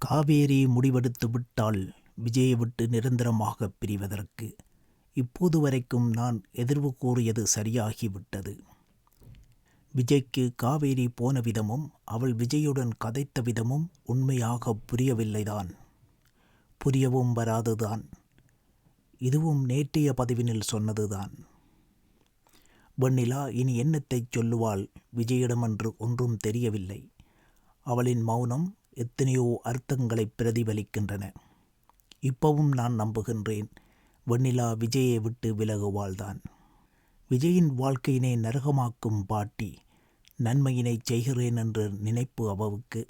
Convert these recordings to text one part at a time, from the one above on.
காவேரி முடிவெடுத்து விட்டால் விஜயை விட்டு நிரந்தரமாக பிரிவதற்கு. இப்போது வரைக்கும் நான் எதிர்வு கூறியது சரியாகிவிட்டது. விஜய்க்கு காவேரி போன விதமும் அவள் விஜயுடன் கதைத்த விதமும் உண்மையாக புரியவில்லைதான். புரியவும் வராதுதான். இதுவும் நேற்றைய பதிவினில் சொன்னதுதான். வெண்ணிலா இனி என்னத்தைச் சொல்லுவாள்? விஜயிடமென்று ஒன்றும் தெரியவில்லை. அவளின் மௌனம் எத்தனையோ அர்த்தங்களை பிரதிபலிக்கின்றன. இப்பவும் நான் நம்புகின்றேன் வெண்ணிலா விஜயை விட்டு விலகுவாள்தான். விஜயின் வாழ்க்கையினை நரகமாக்கும் பாட்டி நன்மையினை செய்கிறேன் என்ற நினைப்பு அவவுக்கு.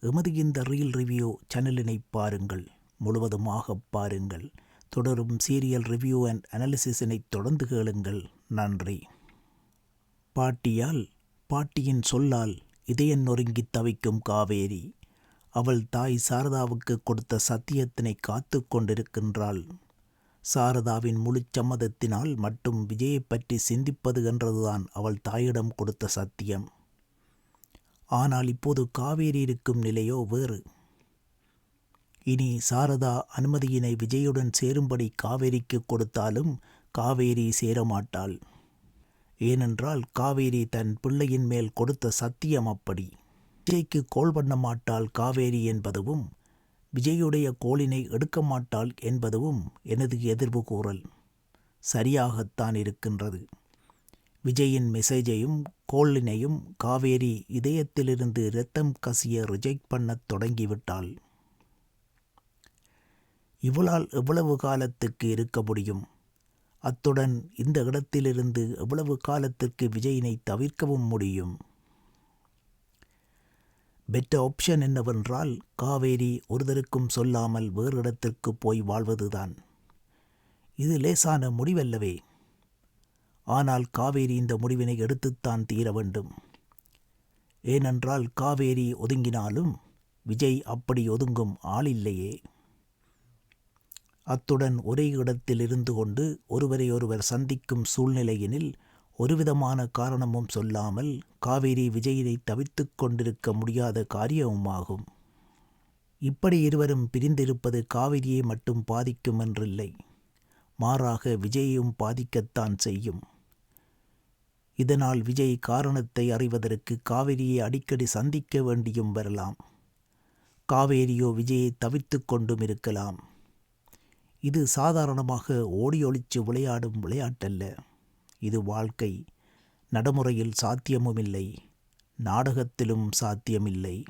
எமது இந்த ரீல் ரிவ்யூ சேனலினை பாருங்கள் முழுவதுமாக பாருங்கள். தொடரும் சீரியல் ரிவ்யூ அண்ட் அனாலிசிஸினை தொடர்ந்து கேளுங்கள். நன்றி. பாட்டியால் பாட்டியின் சொல்லால் இதயம் நொறுங்கி தவிக்கும் காவேரி. அவள் தாய் சாரதாவுக்கு கொடுத்த சத்தியத்தினை காத்து கொண்டிருக்கின்றாள். சாரதாவின் முழு சம்மதத்தினால் மட்டும் விஜயை பற்றி சிந்திப்பது என்றதுதான் அவள் தாயிடம் கொடுத்த சத்தியம். ஆனால் இப்போது காவேரி இருக்கும் நிலையோ வேறு. இனி சாரதா அனுமதியினை விஜயுடன் சேரும்படி காவேரிக்கு கொடுத்தாலும் காவேரி சேரமாட்டாள். ஏனென்றால் காவேரி தன் பிள்ளையின் மேல் கொடுத்த சத்தியம் அப்படி. விஜய்க்கு கோல் பண்ண மாட்டாள் காவேரி என்பதுவும் விஜயுடைய கோலினை எடுக்க மாட்டாள் என்பதுவும் எனது எதிர்வு கூறல். சரியாகத்தான் இருக்கின்றது. விஜயின் மெசேஜையும் கோலினையும் காவேரி இதயத்திலிருந்து இரத்தம் கசிய ரிஜெக்ட் பண்ணத் தொடங்கிவிட்டாள். இவளால் எவ்வளவு காலத்துக்கு இருக்க முடியும்? அத்துடன் இந்த இடத்திலிருந்து எவ்வளவு காலத்திற்கு விஜயினை தவிர்க்கவும் முடியும்? பெட்டர் ஆப்ஷன் என்னவென்றால் காவேரி ஒருதருக்கும் சொல்லாமல் வேறு இடத்திற்கு போய் வாழ்வதுதான். இது லேசான முடிவல்லவே. ஆனால் காவேரி இந்த முடிவினை எடுத்துத்தான் தீர வேண்டும். ஏனென்றால் காவேரி ஒதுங்கினாலும் விஜய் அப்படி ஒதுங்கும் ஆளில்லையே. அத்துடன் ஒரே இடத்தில் இருந்து கொண்டு ஒருவரை ஒருவர் சந்திக்கும் சூழ்நிலையினில் ஒருவிதமான காரணமும் சொல்லாமல் காவேரி விஜயினை தவித்து கொண்டிருக்க முடியாத காரியமுமாகும். இப்படி இருவரும் பிரிந்திருப்பது காவிரியை மட்டும் பாதிக்கும் என்றில்லை. மாறாக விஜயையும் பாதிக்கத்தான் செய்யும். இதனால் விஜய் காரணத்தை அறிவதற்கு காவிரியை அடிக்கடி சந்திக்க வேண்டியும் வரலாம். காவேரியோ விஜயை தவித்து கொண்டும் இருக்கலாம். இது சாதாரணமாக ஓடி விளையாடும் விளையாட்டல்ல. இது வாழ்க்கை. நடைமுறையில் சாத்தியமுமில்லை. நாடகத்திலும் சாத்தியமில்லை.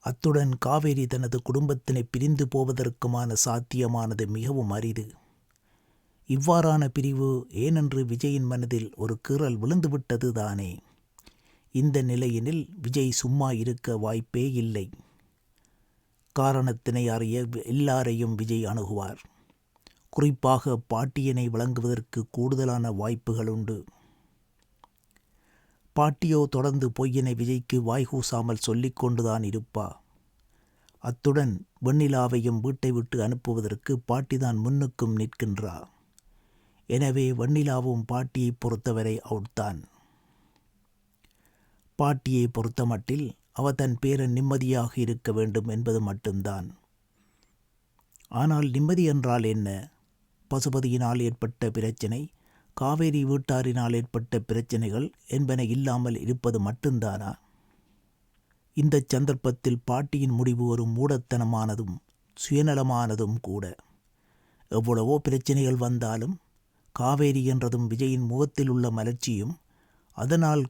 அத்துடன் காவேரி தனது குடும்பத்தினை பிரிந்து போவதற்குமான சாத்தியமானது மிகவும் அரிது. இவ்வாறான பிரிவு ஏனென்று விஜயின் மனதில் ஒரு கீறல் விழுந்துவிட்டது தானே. இந்த நிலையினில் விஜய் சும்மா இருக்க வாய்ப்பே இல்லை. காரணத்தினை அறிய எல்லாரையும் விஜய் அணுகுவார். குறிப்பாக பாட்டியனை வழங்குவதற்கு கூடுதலான வாய்ப்புகள் உண்டு பாட்டியோ தொடர்ந்து பொய்யனை விஜய்க்கு வாய்கூசாமல் சொல்லிக்கொண்டுதான் இருப்பா. அத்துடன் வெண்ணிலாவையும் வீட்டை விட்டு அனுப்புவதற்கு பாட்டிதான் முன்னுக்கும் நிற்கின்றா. எனவே வெண்ணிலாவும் பாட்டியை பொறுத்தவரை அவுட்தான். பாட்டியை பொறுத்தமட்டில் அவ தன் பேரன் நிம்மதியாக இருக்க வேண்டும் என்பது மட்டும்தான். ஆனால் நிம்மதி என்றால் என்ன? பசுபதியினால் ஏற்பட்ட பிரச்சனை காவேரி வீட்டாரினால் ஏற்பட்ட பிரச்சனைகள் என்பன இல்லாமல் இருப்பது மட்டும்தானா? இந்த சந்தர்ப்பத்தில் பாட்டியின் முடிவு ஒரு மூடத்தனமானதும் சுயநலமானதும் கூட. எவ்வளவோ பிரச்சனைகள் வந்தாலும் காவேரி என்றதும் விஜயின் முகத்தில் உள்ள மலர்ச்சியும் அதனால்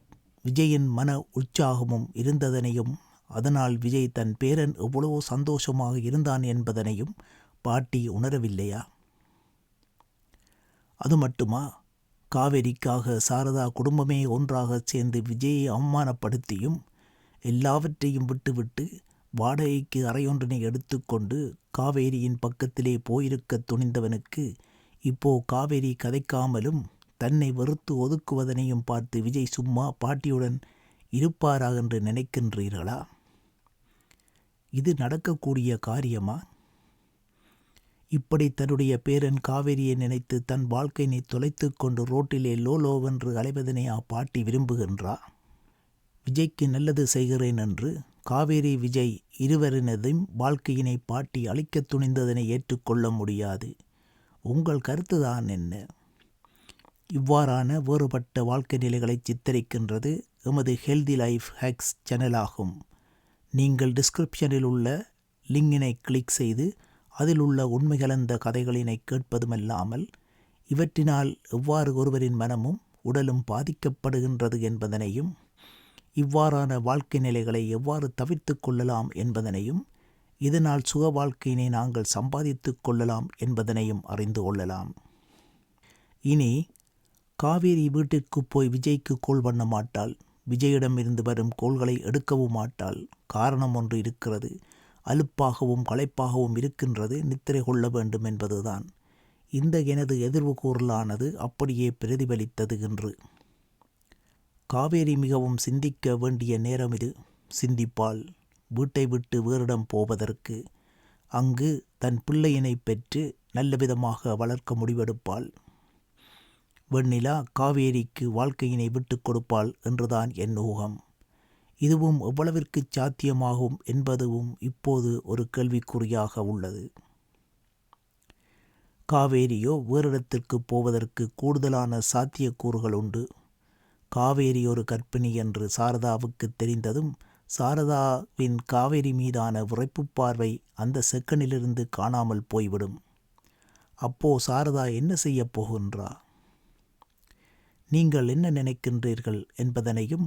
விஜயின் மன உற்சாகமும் இருந்ததனையும் அதனால் விஜய் தன் பேரன் எவ்வளவோ சந்தோஷமாக இருந்தான் என்பதனையும் பாட்டி உணரவில்லையா? அது மட்டுமா? காவேரிக்காக சாரதா குடும்பமே ஒன்றாக சேர்ந்து விஜயை அவமானப்படுத்தியும் எல்லாவற்றையும் விட்டுவிட்டு வாடகைக்கு அறையொன்றினை எடுத்துக்கொண்டு காவேரியின் பக்கத்திலே போயிருக்க துணிந்தவனுக்கு இப்போ காவேரி கதைக்காமலும் தன்னை வெறுத்து ஒதுக்குவதனையும் பார்த்து விஜய் சும்மா பாட்டியுடன் இருப்பாரா என்று நினைக்கின்றீர்களா? இது நடக்கக்கூடிய காரியமா? இப்படி தன்னுடைய பேரன் காவேரியை நினைத்து தன் வாழ்க்கையினை தொலைத்து கொண்டு ரோட்டிலே லோலோவென்று அலைவதனை அப்பாட்டி பாட்டி விரும்புகின்றா? விஜய்க்கு நல்லது செய்கிறேன் என்று காவேரி விஜய் இருவரினதையும் வாழ்க்கையினை பாட்டி அழிக்கத் துணிந்ததனை ஏற்றுக்கொள்ள முடியாது. உங்கள் கருத்துதான் என்ன? இவ்வாறான வேறுபட்ட வாழ்க்கை நிலைகளை சித்தரிக்கின்றது எமது ஹெல்தி லைஃப் ஹேக்ஸ் சேனலாகும் நீங்கள் டிஸ்கிரிப்ஷனில் உள்ள லிங்கினை கிளிக் செய்து அதில் உள்ள உண்மைகலந்த கதைகளினை கேட்பதுமல்லாமல் இவற்றினால் எவ்வாறு ஒருவரின் மனமும் உடலும் பாதிக்கப்படுகின்றது என்பதனையும் இவ்வாறான வாழ்க்கை நிலைகளை எவ்வாறு தவிர்த்து கொள்ளலாம் என்பதனையும் இதனால் சுக வாழ்க்கையினை நாங்கள் சம்பாதித்து கொள்ளலாம் என்பதனையும் அறிந்து கொள்ளலாம். இனி காவேரி வீட்டிற்கு போய் விஜய்க்கு கோல் பண்ண மாட்டாள். விஜயிடம் இருந்து வரும் கோள்களை எடுக்கவும் மாட்டாள். காரணம் ஒன்று இருக்கிறது. அலுப்பாகவும் களைப்பாகவும் இருக்கின்றது நித்திரை கொள்ள வேண்டும் என்பதுதான். இந்த எனது எதிர்வு கூறலானது அப்படியே பிரதிபலித்தது என்று. காவேரி மிகவும் சிந்திக்க வேண்டிய நேரம் இது. சிந்திப்பாள் வீட்டை விட்டு வேறிடம் போவதற்கு. அங்கு தன் பிள்ளையினை பெற்று நல்ல விதமாக வளர்க்க முடிவெடுப்பாள். வெண்ணிலா காவேரிக்கு வாழ்க்கையினை விட்டுக் கொடுப்பாள் என்றுதான் என் ஊகம். இதுவும் எவ்வளவிற்கு சாத்தியமாகும் என்பதுவும் இப்போது ஒரு கேள்விக்குறியாக உள்ளது. காவேரியோ வேறிடத்திற்கு போவதற்கு கூடுதலான சாத்தியக்கூறுகள் உண்டு. காவேரி ஒரு கற்பிணி என்று சாரதாவுக்கு தெரிந்ததும் சாரதாவின் காவேரி மீதான விரைப்பு பார்வை அந்த செக்கனிலிருந்து காணாமல் போய்விடும். அப்போ சாரதா என்ன செய்யப் போகின்றா? நீங்கள் என்ன நினைக்கின்றீர்கள் என்பதனையும்